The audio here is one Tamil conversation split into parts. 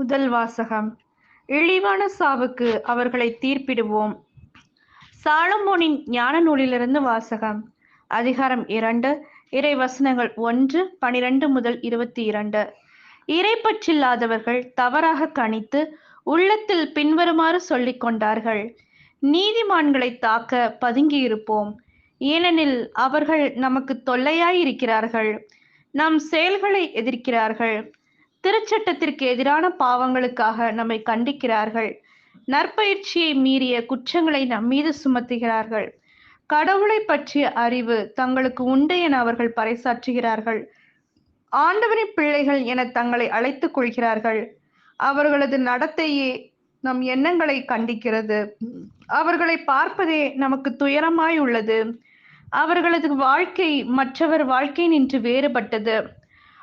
முதல் வாசகம். இழிவான சாவுக்கு அவர்களை தீர்ப்பிடுவோம். சாலமோனின் ஞான நூலிலிருந்து வாசகம். அதிகாரம் இரண்டு இறை வசனங்கள் ஒன்று பனிரெண்டு முதல் இருபத்தி இரண்டு. இறை பற்றில்லாதவர்கள் தவறாக கணித்து உள்ளத்தில் பின்வருமாறு சொல்லிக் கொண்டார்கள். நீதிமான்களை தாக்க பதுங்கியிருப்போம். ஏனெனில் அவர்கள் நமக்கு தொல்லையாயிருக்கிறார்கள். நம் செயல்களை எதிர்க்கிறார்கள். திருச்சட்டத்திற்கு எதிரான பாவங்களுக்காக நம்மை கண்டிக்கிறார்கள். நற்பயிற்சியை மீறிய குற்றங்களை நம் மீது சுமத்துகிறார்கள். கடவுளை பற்றிய அறிவு தங்களுக்கு உண்டு என அவர்கள் பறைசாற்றுகிறார்கள். ஆண்டவரின் பிள்ளைகள் என தங்களை அழைத்துக் கொள்கிறார்கள். அவர்களது நடத்தையே நம் எண்ணங்களை கண்டிக்கிறது. அவர்களை பார்ப்பதே நமக்கு துயரமாய் உள்ளது அவர்களது வாழ்க்கை மற்றவர் வாழ்க்கை நின்று வேறுபட்டது.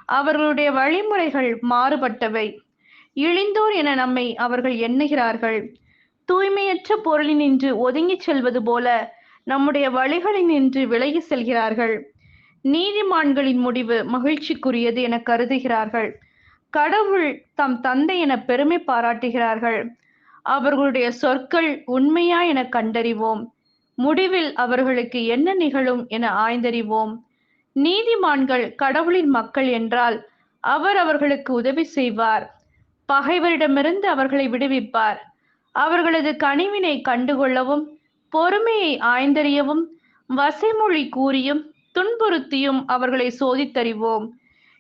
அவர்களுடைய வழிமுறைகள் மாறுபட்டவை. இழிந்தோர் என நம்மை அவர்கள் எண்ணுகிறார்கள். தூய்மையற்ற பொருளினின்று ஒதுங்கிச் செல்வது போல நம்முடைய வழிகளினின்று விலகி செல்கிறார்கள். நீதிமான்களின் முடிவு மகிழ்ச்சிக்குரியது என கருதுகிறார்கள். கடவுள் தம் தந்தை என பெருமை பாராட்டுகிறார்கள். அவர்களுடைய சொற்கள் உண்மையா என கண்டறிவோம். முடிவில் அவர்களுக்கு என்ன நிகழும் என ஆய்ந்தறிவோம். நீதிமான்கள் கடவுளின் மக்கள் என்றால் அவர் அவர்களுக்கு உதவி செய்வார். பகைவரிடமிருந்து அவர்களை விடுவிப்பார். அவர்களது கனிவினை கண்டுகொள்ளவும் பொறுமையை ஆய்ந்தறியவும் வசைமொழி கூறியும் துன்புறுத்தியும் அவர்களை சோதித்தறிவோம்.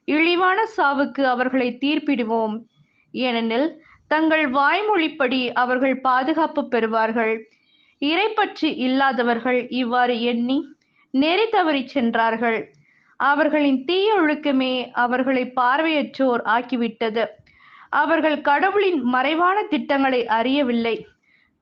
இழிவான சாவுக்கு அவர்களை தீர்ப்பிடுவோம். ஏனெனில் தங்கள் வாய்மொழிப்படி அவர்கள் பாதுகாப்பு பெறுவார்கள். இறைப்பற்றி இல்லாதவர்கள் இவ்வாறு எண்ணி நெறி தவறி சென்றார்கள். அவர்களின் தீய ஒழுக்கமே அவர்களை பார்வையற்றோர் ஆக்கிவிட்டது. அவர்கள் கடவுளின் மறைவான திட்டங்களை அறியவில்லை.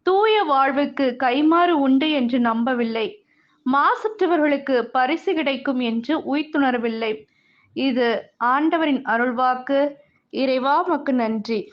தூய வாழ்வுக்கு கைமாறு உண்டு என்று நம்பவில்லை. மாசற்றவர்களுக்கு பரிசு கிடைக்கும் என்று உய்த்துணரவில்லை. இது ஆண்டவரின் அருள்வாக்கு. இறைவா மக்கு நன்றி.